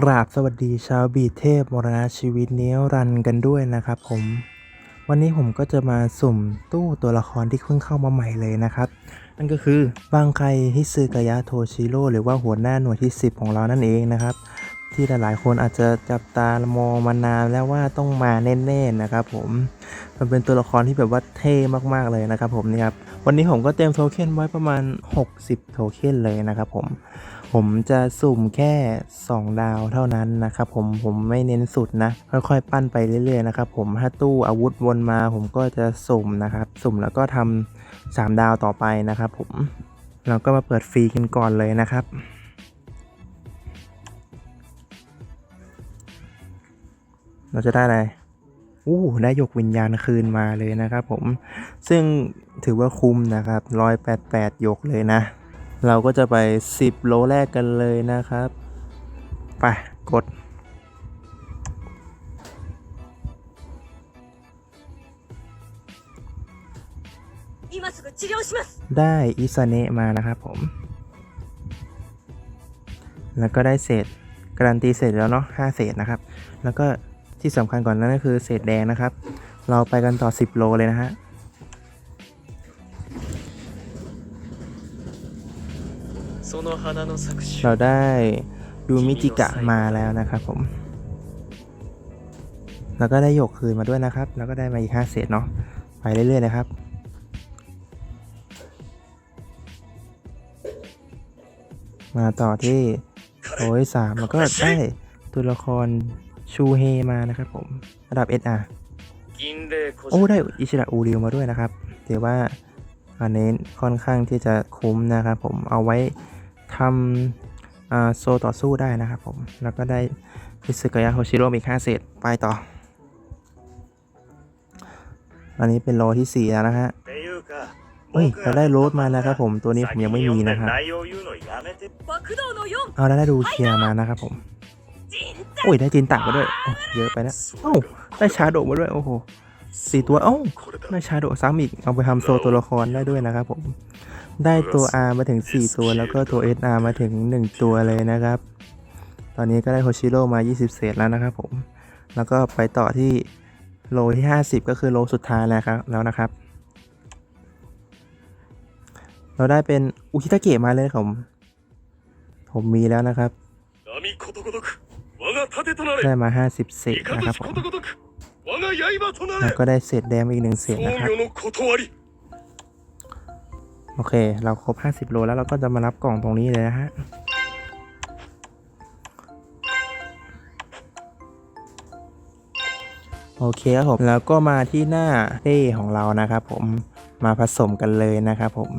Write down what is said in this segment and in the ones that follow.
กราบสวัสดีชาวบีเทพมรณะชีวิตเนี้ยรันกันด้วยนะครับผม วันนี้ผมก็จะมาสุ่มตู้ตัวละครที่เพิ่งเข้ามาใหม่เลยนะครับ นั่นก็คือบางไคฮิซึกายะโทชิโร่หรือว่าหัวหน้าหน่วยที่ 10 ของเรานั่นเองนะครับ ที่หลายๆ คนอาจจะจับตามองมานานแล้วว่าต้องมาแน่ ๆนะครับผม มันเป็นตัวละครที่แบบว่าเท่มากๆเลยนะครับผมนี่ครับวันนี้ผมก็เตรียมโทเค็นไว้ประมาณ 60 โทเค็นเลยนะครับผม ผมจะสุ่มแค่ 2 ดาวเท่านั้นนะครับผมผมไม่เน้นสุดนะ ค่อยๆ ปั้นไปเรื่อยๆนะครับผมถ้าตู้อาวุธวนมาผมก็จะสุ่มนะครับ สุ่มแล้วก็ทำ3ดาวต่อไปนะครับผมเราก็มาเปิดฟรีกันก่อนเลยนะครับเราจะได้อะไรอู้ได้ยกวิญญาณคืนมาเลยนะครับผม ซึ่งถือว่าคุ้มนะครับ 188 ยกเลยนะ เราก็จะไป 10 โลแรกกันเลยนะครับ ไป กด ได้อิซาเนะมานะครับผม แล้วก็ได้เศษการันตีเศษแล้วเนาะ5เศษนะครับ แล้วก็ที่สำคัญก่อนนั้นก็คือเศษแดงนะครับ เราไปกันต่อ 10 โลเลยนะฮะ เราได้ดูมิจิกะมาแล้วนะครับผม แล้วก็ได้หยกคืนมาด้วยนะครับ แล้วก็ได้มาอีกห้าเศษเนาะ ไปเรื่อยๆนะครับมาต่อที่โถยสามแล้วก็ได้ตัวละครชูเฮมานะครับผมระดับ SR โอ้ได้อิชิระอูริวมาด้วยนะครับเดี๋ยวว่าอันนี้ค่อนข้างที่จะคุ้มนะครับผมเอาไว้ ทำโซต่อสู้ได้นะครับผม แล้วก็ได้ฟิสึกายาโฮชิโร่อีกาเศษไปต่อ อันนี้เป็นโลที่ 4 แล้วนะฮะเฮ้ยเราได้โรดมานะครับผมตัวนี้ผมยังไม่มีนะครับเอาแล้วได้ดูเชียร์มานะครับผมโอ้ยได้จินตากมาด้วยเยอะไปนะโอ้ได้ชาโดมาด้วยโอ้โห สี่ตัวโอ้าได้ชาโดซ้ำอีก เอาไปทำโซตัวละครได้ด้วยนะครับผม ได้ตัว R มาถึง 4 ตัว แล้วก็ตัว SR มาถึง 1 ตัวเลยนะครับ ตอนนี้ก็ได้โฮชิโร่มา 20 เศษแล้วนะครับผม แล้วก็ไปต่อที่โลที่ 50 ก็คือโลสุดท้ายแล้วครับ แล้วนะครับ เราได้เป็นอุคิตะเกะมาเลยผม ผมมีแล้วนะครับ ได้มา 50 เศษนะครับผม แล้วก็ได้เศษแดงอีกหนึ่งเศษนะครับโอเค เราครบ 50 โลแล้วเราก็จะมารับกล่องตรงนี้เลยนะฮะ โอเคครับผม แล้วก็มาที่หน้าเต้ของเรานะครับผม มาผสมกันเลยนะครับผม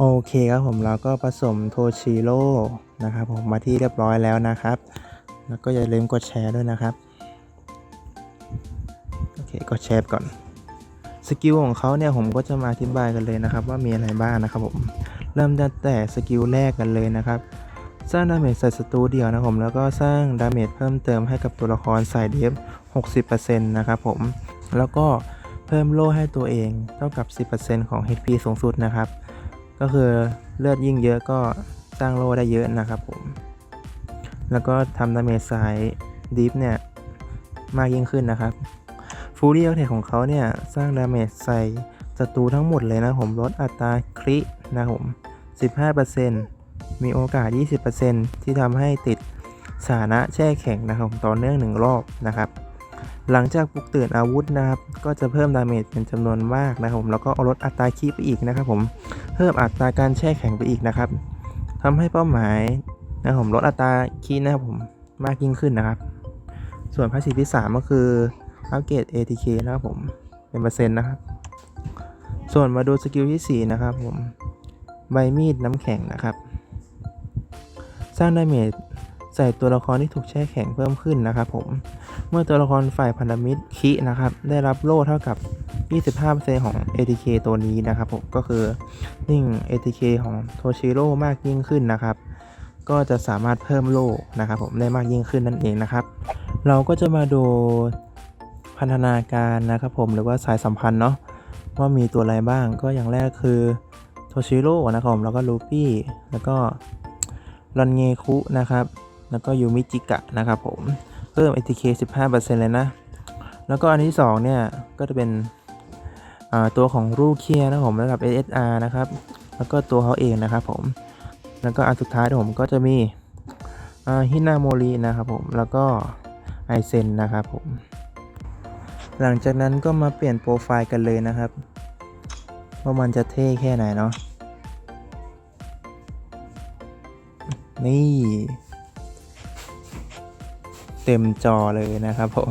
โอเคครับผมเราก็ผสมโทชิโร่นะครับผมมาที่เรียบร้อยแล้วนะครับ แล้วก็อย่าลืมกดแชร์ด้วยนะครับโอเคกดแชร์ก่อนสกิลของเขาเนี่ยผมก็จะมาอธิบายกันเลยนะครับ ว่ามีอะไรบ้างนะครับผมเริ่มตั้งแต่สกิลแรกกันเลยนะครับ สร้างดาเมจใส่ศัตรูเดียวนะครับผมแล้วก็สร้างดาเมจเพิ่มเติมให้กับตัวละครใส่เดฟ60%นะครับผมแล้วก็เพิ่มโล่ให้ตัวเองเท่ากับ 10%ของ HP สูงสุดนะครับ ก็คือเลือดยิ่งเยอะก็สร้างโล่ได้เยอะนะครับผม แล้วก็ทำดาเมจสายดิฟเนี่ยมากยิ่งขึ้นนะครับฟูรี่เทของเขาเนี่ยสร้างดาเมจใส่ศัตรูทั้งหมดเลยนะผมลดอัตราครินะครับผม 15%มีโอกาส 20%ที่ทำให้ติดสถานะแช่แข็งนะครับต่อเนื่องหนึ่งรอบนะครับ หลังจากปลุกตื่นอาวุธนะครับ ก็จะเพิ่มดาเมจเป็นจำนวนมากนะครับผมแล้วก็เอาลดอัตราคีไปอีกนะครับผมเพิ่มอัตราการแช่แข็งไปอีกนะครับทำให้เป้าหมายนะครับผมลดอัตราคีนะครับผมมากยิ่งขึ้นนะครับ ส่วนพาสซีฟที่3ก็คืออัปเกรด ATK นะครับผมเป็นเปอร์เซ็นต์นะครับ ส่วนมาดูสกิลที่ 4 นะครับผมใบมีดน้ำแข็งนะครับ สร้างดาเมจ ใส่ตัวละครที่ถูกแช่แข็งเพิ่มขึ้นนะครับผม เมื่อตัวละครฝ่ายพันธมิตรคินะครับได้รับโล่เท่ากับ 25%ของ ATK ตัวนี้นะครับผมก็คือยิ่ง ATK ของโทชิโร่มากยิ่งขึ้นนะครับ ก็จะสามารถเพิ่มโล่นะครับผมได้มากยิ่งขึ้นนั่นเองนะครับ เราก็จะมาดูพันธนาการนะครับผมหรือว่าสายสัมพันธ์เนาะว่ามีตัวอะไรบ้างก็อย่างแรกคือโทชิโร่นะครับผมแล้วก็ลูปี้แล้วก็รอนเงคุนะครับ แล้วก็ยูมิจิกะนะครับผม เพิ่ม ATK 15%เลยนะ แล้วก็อันที่2เนี่ย ก็จะเป็นตัวของรูเคียนะครับผมระดับ SSR นะครับ แล้วก็ตัวเขาเองนะครับผม แล้วก็อันสุดท้ายผมก็จะมีฮินาโมรินะครับผม แล้วก็ไอเซนนะครับผม หลังจากนั้นก็มาเปลี่ยนโปรไฟล์กันเลยนะครับ ว่ามันจะเท่แค่ไหนเนาะนี่ เต็มจอเลยนะครับผม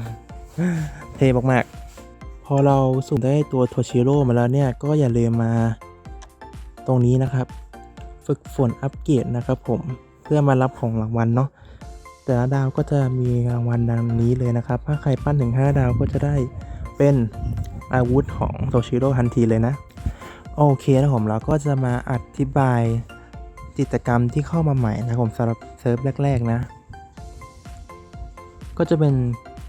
เท่มากๆ พอเราสุ่มได้ตัวโทชิโร่มาแล้วเนี่ยก็อย่าลืมมาตรงนี้นะครับ ฝึกฝนอัปเกรดนะครับผมเพื่อมารับของรางวัลเนาะแต่ละดาวก็จะมีรางวัลดังนี้เลยนะครับ ถ้าใครปั้นถึง 5 ดาวก็จะได้เป็นอาวุธของโทชิโร่ทันทีเลยนะ โอเคนะผมเราก็จะมาอธิบายกิจกรรมที่เข้ามาใหม่นะผมสำหรับเซิร์ฟแรก ๆ นะ ก็จะเป็น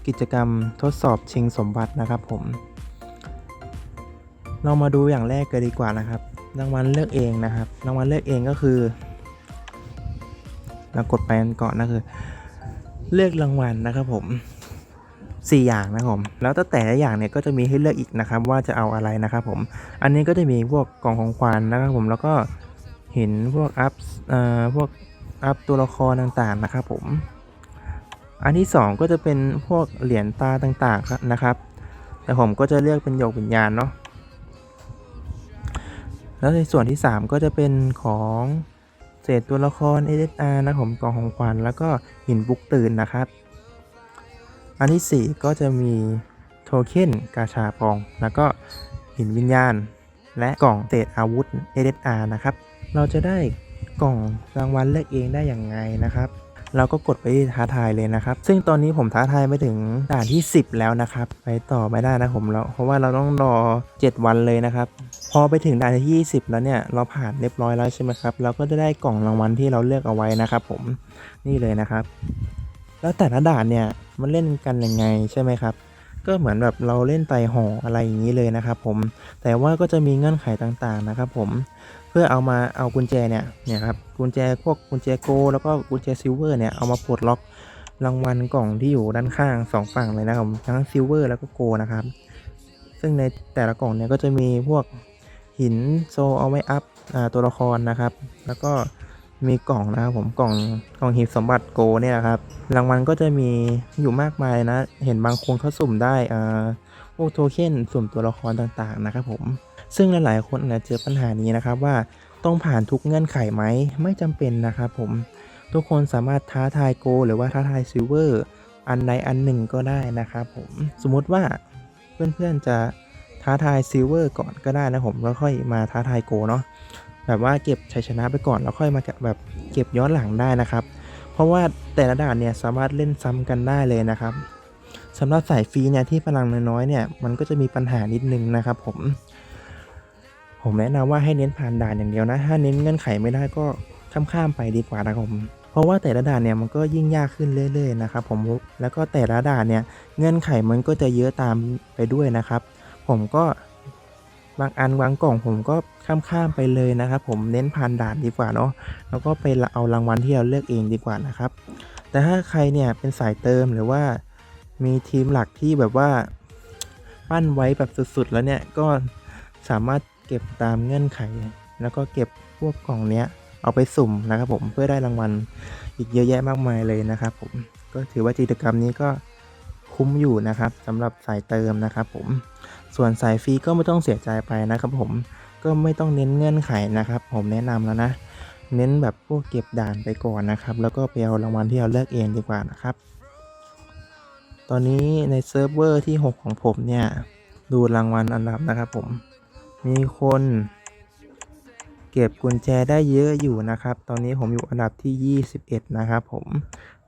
กิจกรรมทดสอบชิงสมบัตินะครับผม เรามาดูอย่างแรกกันดีกว่านะครับ รางวัลเลือกเองนะครับ รางวัลเลือกเองก็คือเรากดไปกันก่อนนะคือ เลือกรางวัลนะครับผม 4 อย่างนะครับผม แล้วแต่แต่ละอย่างเนี่ยก็จะมีให้เลือกอีกนะครับ ว่าจะเอาอะไรนะครับผม อันนี้ก็จะมีพวกกล่องของขวัญนะครับผม แล้วก็เห็นพวกอัพ เอ่อ พวกอัพตัวละครต่างๆนะครับผม อันที่ 2 ก็จะเป็นพวกเหรียญตาต่างๆครับนะครับ แต่ผมก็จะเลือกเป็นหยกวิญญาณเนาะ แล้วในส่วนที่ 3 ก็จะเป็นของเศษตัวละคร SSR นะครับผมกล่องของขวัญแล้วก็หินบุกตื่นนะครับ อันที่ 4 ก็จะมีโทเค็นกาชาปอง แล้วก็หินวิญญาณ และกล่องเศษอาวุธ SSR นะครับ เราจะได้กล่องรางวัลเลือกเองได้อย่างไงนะครับ เราก็กดไปที่ท้าทายเลยนะครับ ซึ่งตอนนี้ผมท้าทายไปถึงด่านที่ 10 แล้วนะครับ ไปต่อไม่ได้นะผมแล้วเพราะว่าเราต้องรอ 7 วันเลยนะครับ พอไปถึงด่านที่ 20 แล้วเนี่ยเราผ่านเรียบร้อยแล้วใช่ไหมครับ เราก็จะได้กล่องรางวัลที่เราเลือกเอาไว้นะครับ ผมนี่เลยนะครับ แล้วแต่ละด่านเนี่ยมันเล่นกันยังไงใช่ไหมครับก็เหมือนแบบเราเล่นไต่ห่ออะไรอย่างนี้เลยนะครับผม แต่ว่าก็จะมีเงื่อนไขต่างๆนะครับผม พื่อเอามาเอากุญแจเนี่ยเนี่ยครับกุญแจพวกกุญแจโก แล้วก็กุญแจซิลเวอร์เนี่ยเอามาปลดล็อกรางวัลกล่องที่อยู่ด้านข้างสองฝั่งเลยนะครับทั้งซิลเวอร์แล้วก็โกนะครับ ซึ่งในแต่ละกล่องเนี่ยก็จะมีพวกหินโซเอาไว้อัพตัวละครนะครับ แล้วก็มีกล่องนะครับผมกล่องกล่องหีบสมบัติโกเนี่ยครับรางวัลก็จะมีอยู่มากมายนะ เห็นบางคนเขาสุ่มได้อ่าพวกโทเค็นสุ่มตัวละครต่างๆนะครับผม ซึ่งหลายๆ คนอาจจะเจอปัญหานี้นะครับว่าต้องผ่านทุกเงื่อนไขไหมไม่จำเป็นนะครับผมทุกคนสามารถท้าทายโก หรือว่าท้าทายซิลเวอร์อันใดอันหนึ่งก็ได้นะครับผมสมมุติว่าเพื่อนๆจะท้าทายซิลเวอร์ก่อนก็ได้นะผมแล้วค่อยมาท้าทายโกเนาะแบบว่าเก็บชัยชนะไปก่อนแล้วค่อยมาแบบเก็บย้อนหลังได้นะครับ เพราะว่าแต่ละด่านเนี่ยสามารถเล่นซ้ำกันได้เลยนะครับสำหรับสายฟรีเนี่ยที่พลังน้อยๆเนี่ยมันก็จะมีปัญหานิดนึงนะครับผม ผมแนะนำว่าให้เน้นผ่านด่านอย่างเดียวนะ ถ้าเน้นเงื่อนไขไม่ได้ก็ข้ามๆไปดีกว่านะครับผมเพราะว่าแต่ละด่านเนี่ยมันก็ยิ่งยากขึ้นเรื่อยๆนะครับผมแล้วก็แต่ละด่านเนี่ยเงื่อนไขมันก็จะเยอะตามไปด้วยนะครับ ผมก็บางอันบางกล่องผมก็ข้ามๆไปเลยนะครับ ผมเน้นผ่านด่านดีกว่าเนาะแล้วก็ไปเอารางวัลที่เราเลือกเองดีกว่านะครับ แต่ถ้าใครเนี่ยเป็นสายเติมหรือว่ามีทีมหลักที่แบบว่าปั้นไว้แบบสุดๆ แล้วเนี่ยก็สามารถ เก็บตามเงื่อนไข แล้วก็เก็บพวกกล่องเนี้ยเอาไปสุ่มนะครับผมเพื่อได้รางวัลอีกเยอะแยะมากมายเลยนะครับผมก็ถือว่ากิจกรรมนี้ก็คุ้มอยู่นะครับสำหรับสายเติมนะครับผมส่วนสายฟรีก็ไม่ต้องเสียใจไปนะครับผมก็ไม่ต้องเน้นเงื่อนไขนะครับ ผมแนะนำแล้วนะเน้นแบบพวกเก็บด่านไปก่อนนะครับ แล้วก็ไปเอารางวัลที่เราเลือกเองดีกว่านะครับ ตอนนี้ในเซิร์ฟเวอร์ที่ 6 ของผมเนี่ย ดูรางวัลอันดับนะครับผม มีคน เก็บกุญแจได้เยอะอยู่นะครับ ตอนนี้ผมอยู่อันดับที่ 21 นะครับผม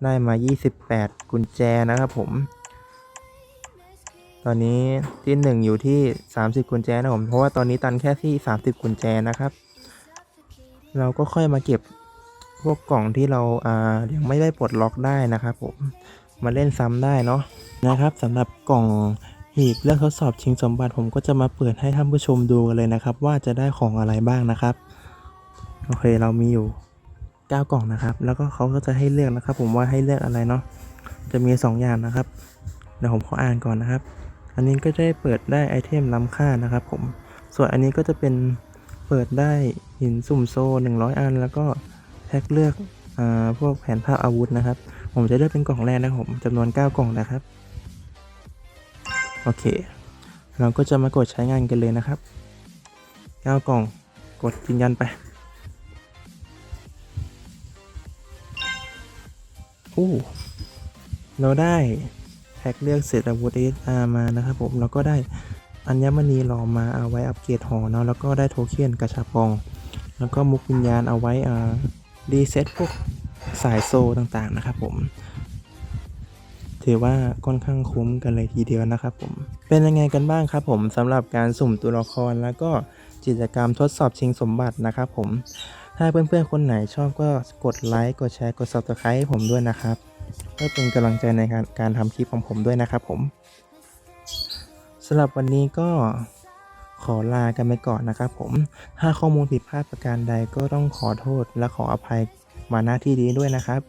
ได้มา 28 กุญแจนะครับผม ตอนนี้ที่ 1 อยู่ที่ 30 กุญแจนะผม เพราะว่าตอนนี้ตันแค่ที่ 30 กุญแจนะครับ เราก็ค่อยมาเก็บพวกกล่องที่เราอ่ายังไม่ได้ปลดล็อกได้นะครับผม มาเล่นซ้ำได้เนาะนะครับสำหรับกล่อง หีบเลือกทดสอบชิงสมบัติผมก็จะมาเปิดให้ท่านผู้ชมดูกันเลยนะครับ ว่าจะได้ของอะไรบ้างนะครับ โอเคเรามีอยู่ 9 กล่องนะครับ แล้วก็เขาก็จะให้เลือกนะครับ ผมว่าให้เลือกอะไรเนาะจะมี 2 อย่างนะครับเดี๋ยวผมขออ่านก่อนนะครับ อันนี้ก็จะได้เปิดได้ไอเทมล้ำค่านะครับ ผมส่วนอันนี้ก็จะเป็นเปิดได้หินสุ่มโซ่ 100 อัน แล้วก็แพ็คเลือกอพวกแผนภาพอาวุธนะครับ ผมจะเลือกเป็นกล่องแรกนะผมจำนวน 9 กล่องนะครับ โอเค เราก็จะมากดใช้งานกันเลยนะครับ9กล่องกดยืนยันไปโอ้เราได้แพ็คเลือกเศษอาวุธ SR มานะครับผมแล้วก็ได้อัญมณีหล่อมาเอาไว้อัปเกรดหอเนาะแล้วก็ได้โทเค็นกระชับปอง แล้วก็มุกวิญญาณเอาไว้อ่ารีเซ็ตพวกสายโซต่างๆนะครับผม ถือว่าค่อนข้างคุ้มกันเลยทีเดียวนะครับผม เป็นยังไงกันบ้างครับผมสำหรับการสุ่มตัวละครแล้วก็กิจกรรมทดสอบชิงสมบัตินะครับผม ถ้าเพื่อนๆคนไหนชอบก็กดไลค์กดแชร์กด subscribe ให้ผมด้วยนะครับเพื่อเป็นกำลังใจในการการทำคลิปของผมด้วยนะครับผมสำหรับวันนี้ก็ขอลากันไปก่อนนะครับผม ถ้าข้อมูลผิดพลาดประการใดก็ต้องขอโทษและขออภัยมาหน้าที่นี้ด้วยนะครับ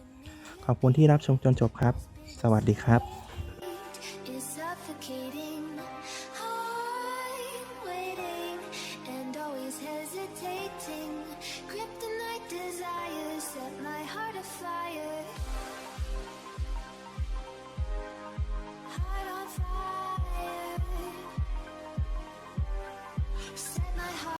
ขอบคุณที่รับชมจนจบครับ สวัสดีครับ